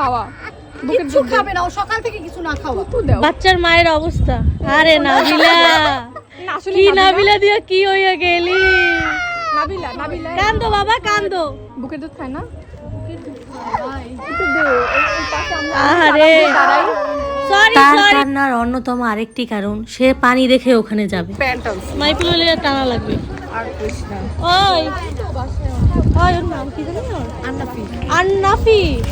খাওয়া। দে। খাবে না ও সকাল থেকে কিছু না খাওয়া। তো দাও। বাচ্চার মায়ের অবস্থা। আরে নাবিলা। কি নাবিলা- দিয়া কি হইয়া গেলি? নাবিলা নাবিলা। কান্দো বাবা কান্দো। বুকের দুধ খায় না? আরে। কান্নার অন্যতম আরেকটি কারণ সে পানি দেখে ওখানে যাবে। টানা লাগবে। আর কৃষ্ণা। ওই। ওই ওর নাম কি জানি? আন্নাফি।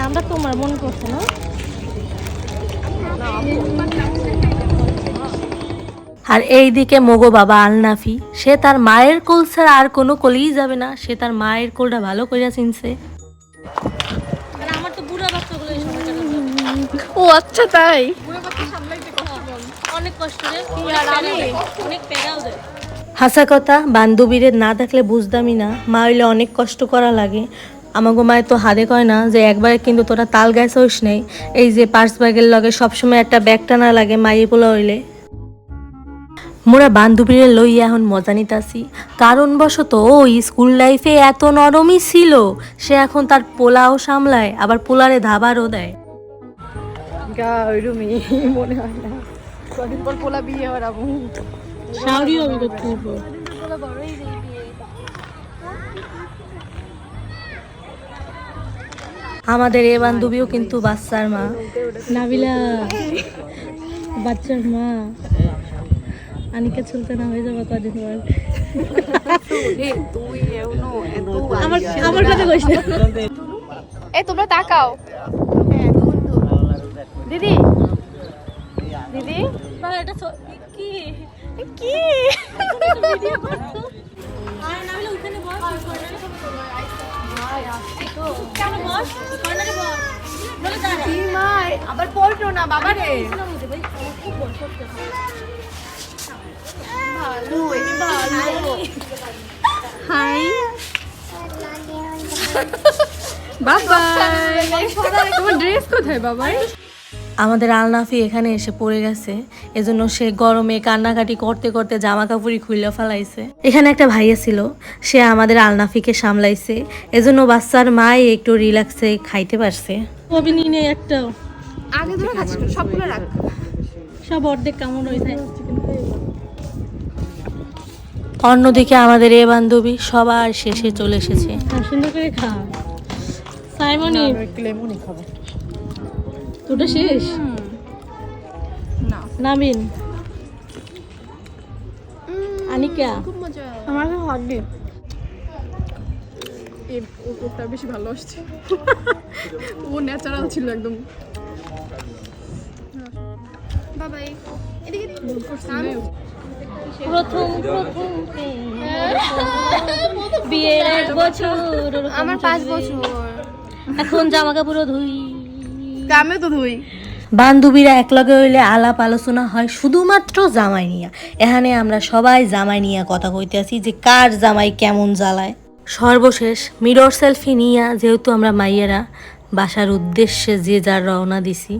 নামটা তোমার মনে করছে না। আর এই দিকে মগো বাবা আলনাফি সে তার মায়ের কোল ছাড়া আর কোনো কোলেই যাবে না। সে তার মায়ের কোলটা ভালো করিয়া চিনছে। আর আমার তো বুড়া বাচ্চাগুলো এই সময় কাটাতে ও আচ্ছা তাই? অনেক কষ্ট অনেক প্যারাও দেয়। হাসা কথা বান্ধবীরে না দেখলে বুঝতামই না। মা হইলে অনেক কষ্ট করা লাগে। আমাগো মায়ের তো হাতে কয় না যে একবারে কিন্তু তোরা তাল গাছ হইস নেই। এই যে পার্স ব্যাগের লগে সবসময় একটা ব্যাগ টানা লাগে মাইয়ে পোলা হইলে। মোরা বান্ধবীরে লইয়া এখন মজা নিতাছি। কারণবশত ওই স্কুল লাইফে এত নরমই ছিল সে এখন তার পোলাও সামলায় আবার পোলারে ধাবারও দেয়। গা মনে হয় না। কদিন পর পোলা বিয়ে হওয়ার শাওরি হবে করতে আমাদের এ বান্ধবীও কিন্তু বাচ্চার মা। নাবিলা বাচ্চার মা। আনিকা চলতে না হয়ে যাবে কদিন পর। আমার আমার কথা এ তোমরা তাকাও। দিদি। দিদি। এটা ছ- কি? কি? আরে ওখানে বলে আবার পড়ল না বাবা রে বাবা তোমার ড্রেস কোথায় বাবা আমাদের আলনাফি এখানে এসে পড়ে গেছে। এজন্য সে গরমে কান্নাকাটি করতে করতে জামা কাপড়ই খুলে ফেলাইছে। এখানে একটা ভাইয়া ছিল সে আমাদের আলনাফিকে সামলাইছে। এজন্য বাচ্চার মাই একটু রিল্যাক্সে খাইতে পারছে। কবি নিয়ে একটা। আগে ধরে সবগুলো রাখ। সব অর্ধেক কেমন হয়েছে অন্যদিকে আমাদের এ বান্ধবী সবার শেষে চলে এসেছে। সুন্দর করে খা। সাইমনি একটু লেমনই খাব। তোটা শেষ? না। নামিন আনিকা? আমার হট এই ওটা বেশি ভালো আসছে। ও ন্যাচারাল ছিল একদম। বাবাই এদিকে প্রথম প্রথম বিয়ের এক বছর আমার পাঁচ বছর। এখন জামা কাপড়ও ধুই। আমিও তো ধুই। বান্ধবীরা একলগে হইলে আলাপ আলোচনা হয় শুধুমাত্র জামাই নিয়া। এখানে আমরা সবাই জামাই নিয়া কথা কইতে আছি যে কার জামাই কেমন জ্বালায়। সর্বশেষ মিরর সেলফি নিয়া যেহেতু আমরা মাইয়েরা, বাসার উদ্দেশ্যে যে যার রওনা দিছি।